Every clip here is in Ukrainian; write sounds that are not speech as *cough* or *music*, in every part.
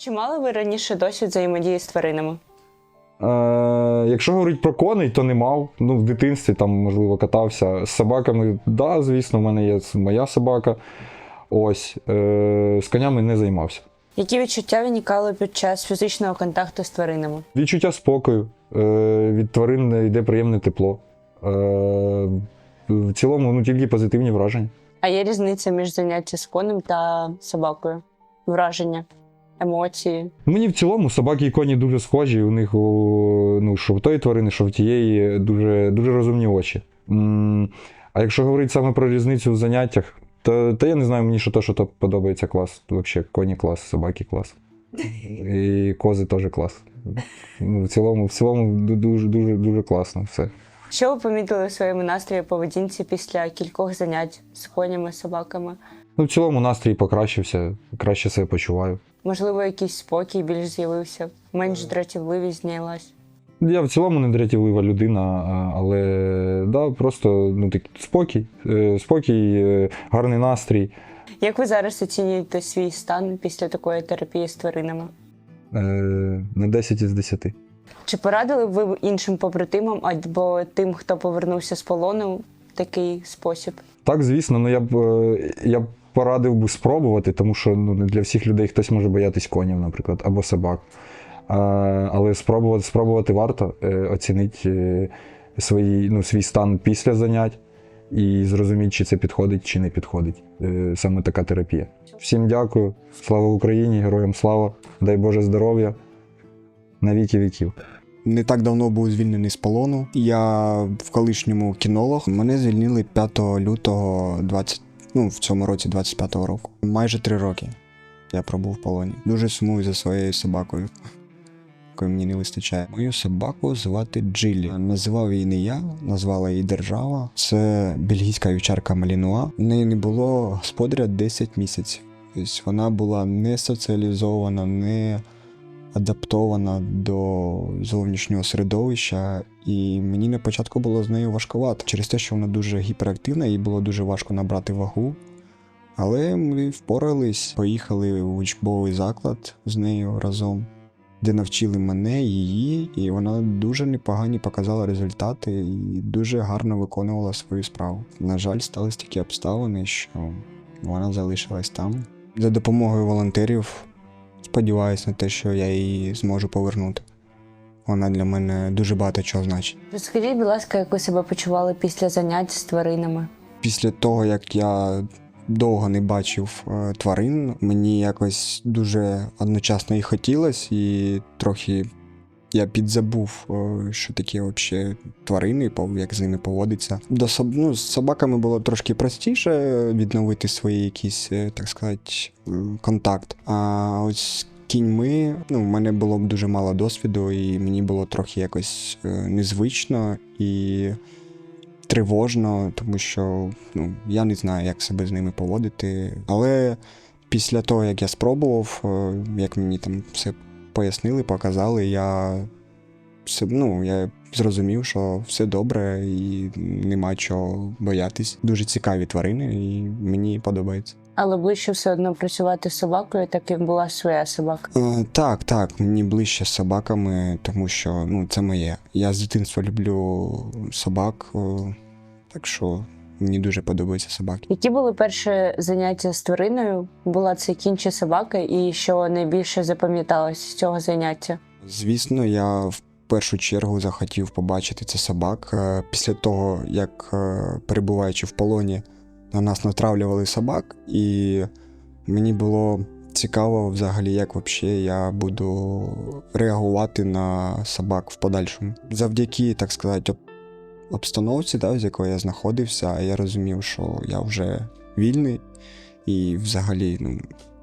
Чи мали ви раніше досвід взаємодії з тваринами? Е, якщо говорити про коней, то не мав. Ну, в дитинстві там, можливо, катався. З собаками, да, звісно, в мене є моя собака. Ось. Е, з конями не займався. Які відчуття виникали під час фізичного контакту з тваринами? Відчуття спокою. Е, від тварин йде приємне тепло. Е, в цілому, ну, тільки позитивні враження. А є різниця між заняттям з конем та собакою? Враження, емоції. Мені в цілому собаки і коні дуже схожі. У них ну, що в тої тварини, що в тієї дуже, дуже розумні очі. А якщо говорити саме про різницю в заняттях, то, то я не знаю, мені що то, що то подобається клас. Взагалі, коні клас, собаки клас. *laughs* І кози теж клас. Ну, в цілому, в цілому дуже, дуже, дуже класно все. Що ви помітили в своєму настрої поведінці після кількох занять з конями, собаками? Ну, в цілому настрій покращився, краще себе почуваю. Можливо, якийсь спокій більш з'явився, менш дратівливість знялась. Я в цілому не дратівлива людина, але да, просто ну, так, спокій, е, спокій, е, гарний настрій. Як ви зараз оцінюєте свій стан після такої терапії з тваринами? Е, На 10 із 10. Чи порадили б ви іншим побратимам або тим, хто повернувся з полону, такий спосіб? Так, звісно, ну я б е, я б порадив би спробувати, тому що ну, не для всіх людей хтось може боятись конів, наприклад, або собак. А, але спробувати, спробувати варто е, оцінити е, свої, ну, свій стан після занять і зрозуміти, чи це підходить, чи не підходить. Е, Саме така терапія. Всім дякую. Слава Україні, героям слава! Дай Боже здоров'я на віки віків. Не так давно був звільнений з полону. Я в колишньому кінолог. Мене звільнили 5 лютого 20, ну, в цьому році 25-го року. Майже три роки я пробув в полоні. Дуже сумую за своєю собакою, якої мені не вистачає. Мою собаку звати Джилі. Називав її не я, назвала її держава. Це бельгійська вівчарка Малінуа. У неї не було господаря 10 місяців. Тобто вона була не соціалізована, не адаптована до зовнішнього середовища, і мені на початку було з нею важкувато через те, що вона дуже гіперактивна, їй було дуже важко набрати вагу. Але ми впорались, поїхали в учбовий заклад з нею разом, де навчили мене, її, і вона дуже непогані показала результати і дуже гарно виконувала свою справу. На жаль, стались такі обставини, що вона залишилась там. За допомогою волонтерів Сподіваюсь на те, що я її зможу повернути. Вона для мене дуже багато чого значить. Розкажіть, будь ласка, як ви себе почували після занять з тваринами? Після того, як я довго не бачив е, тварин, мені якось дуже одночасно і хотілося, і трохи я підзабув, е, що таке взагалі тварини, як з ними поводиться. До ну, з собаками було трошки простіше відновити свої якісь, е, так сказати, контакт. А ось кіньми, ну, в мене було б дуже мало досвіду, і мені було трохи якось е, незвично і тривожно, тому що ну, я не знаю, як себе з ними поводити. Але після того, як я спробував, як мені там все пояснили, показали, я, все, ну, я зрозумів, що все добре і нема чого боятись. Дуже цікаві тварини, і мені подобається. Але ближче все одно працювати з собакою, так як була своя собака. Е, так, так, мені ближче з собаками, тому що ну, це моє. Я з дитинства люблю собак, е, так що мені дуже подобаються собаки. Які були перші заняття з твариною? Була це кінь чи собака, і що найбільше запам'яталось з цього заняття? Звісно, я в першу чергу захотів побачити це собак. Е, Після того, як е, перебуваючи в полоні, на нас натравлювали собак, і мені було цікаво взагалі, як взагалі я буду реагувати на собак в подальшому. Завдяки, так сказати, обстановці, да, з якої я знаходився, я розумів, що я вже вільний, і взагалі, ну,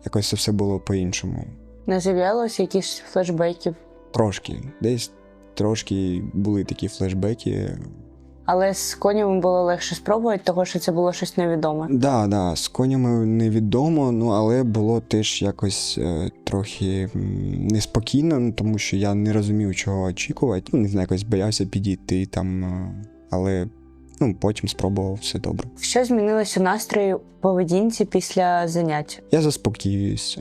якось це все було по-іншому. Не з'являлося якісь флешбеків, Трошки, десь трошки були такі флешбеки. але з конями було легше спробувати, тому що це було щось невідоме. Да, да, з конями невідомо, ну але було теж якось е, трохи неспокійно, ну, тому що я не розумів, чого очікувати. Ну, не знаю, якось боявся підійти там. е, але Ну, потім спробував все добре. Що змінилось у настрої поведінці після занять? Я заспокоююсь,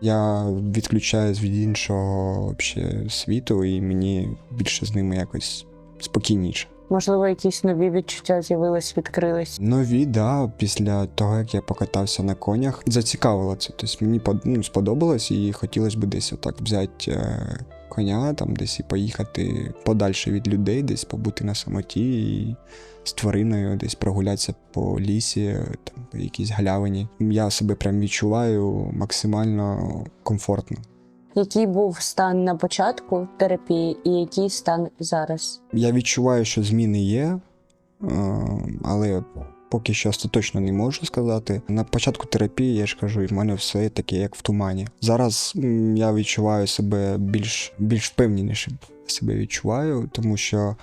я відключаюсь від іншого вообще світу, і мені більше з ними якось спокійніше. Можливо, якісь нові відчуття з'явились, відкрились. Нові, да, після того, як я покатався на конях, зацікавило це. Тобто мені ну, сподобалось і хотілося б десь отак взяти е, коня, там десь і поїхати подальше від людей, десь побути на самоті і з твариною, десь прогулятися по лісі, там, по якійсь галявині. Я себе прям відчуваю максимально комфортно. Який був стан на початку терапії і який стан зараз? Я відчуваю, що зміни є, е, але поки що остаточно не можу сказати. На початку терапії я ж кажу, і в мене все таке, як в тумані. Зараз я відчуваю себе більш, більш впевненішим. Себе відчуваю, тому що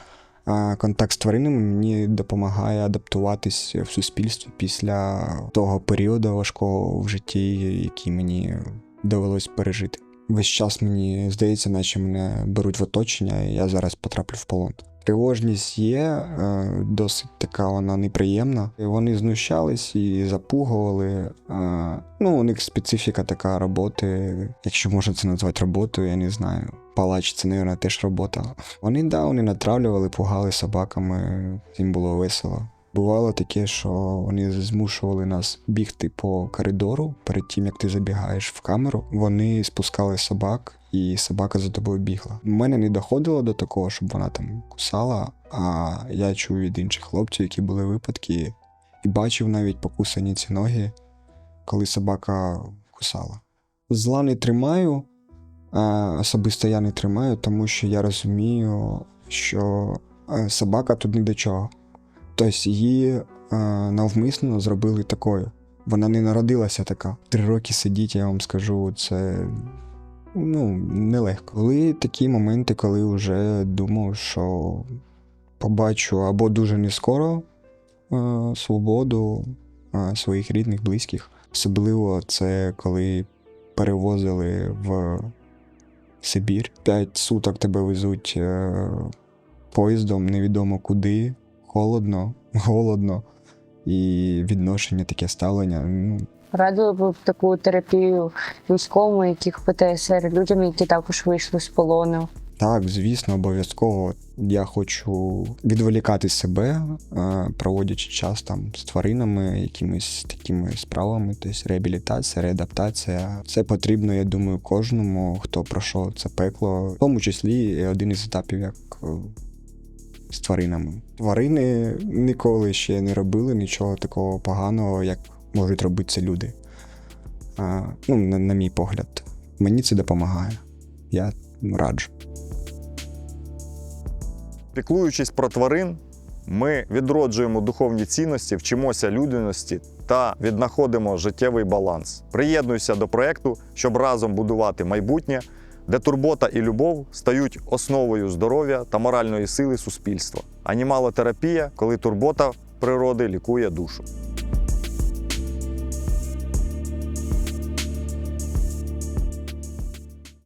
контакт з тваринами мені допомагає адаптуватись в суспільстві після того періоду важкого в житті, який мені довелось пережити. Весь час мені здається, наче мене беруть в оточення, і я зараз потраплю в полон. Тривожність є, е, досить така вона неприємна. Вони знущались і запугували. Е, Ну, у них специфіка така роботи, якщо можна це назвати роботою, я не знаю. Палач це, мабуть, теж робота. Вони да, вони натравлювали, пугали собаками, їм було весело. Бувало таке, що вони змушували нас бігти по коридору перед тим, як ти забігаєш в камеру. Вони спускали собак, і собака за тобою бігла. У мене не доходило до такого, щоб вона там кусала. А я чув від інших хлопців, які були випадки, і бачив навіть покусані ці ноги, коли собака кусала. Зла не тримаю, а особисто я не тримаю, тому що я розумію, що е, собака тут ні до чого. Тобто її е, навмисно зробили такою. Вона не народилася така. Три роки сидіть, я вам скажу, це ну, нелегко. Були такі моменти, коли вже думав, що побачу або дуже не скоро е, свободу е, своїх рідних, близьких. Особливо це коли перевозили в Сибір. П'ять суток тебе везуть поїздом, невідомо куди, холодно, голодно, і відношення таке ставлення. Ну, Радили б таку терапію військовим, яких ПТСР, людям, які також вийшли з полону. Так, звісно, обов'язково. Я хочу відволікати себе, е, проводячи час там з тваринами, якимись такими справами, тобто реабілітація, реадаптація. Це потрібно, я думаю, кожному, хто пройшов це пекло, в тому числі один із етапів, як е, з тваринами. Тварини ніколи ще не робили нічого такого поганого, як можуть робити це люди. А, ну, на, на мій погляд, мені це допомагає. Я раджу. Піклуючись про тварин, ми відроджуємо духовні цінності, вчимося людяності та віднаходимо життєвий баланс. Приєднуйся до проекту, щоб разом будувати майбутнє, де турбота і любов стають основою здоров'я та моральної сили суспільства. Анімалотерапія, коли турбота природи лікує душу.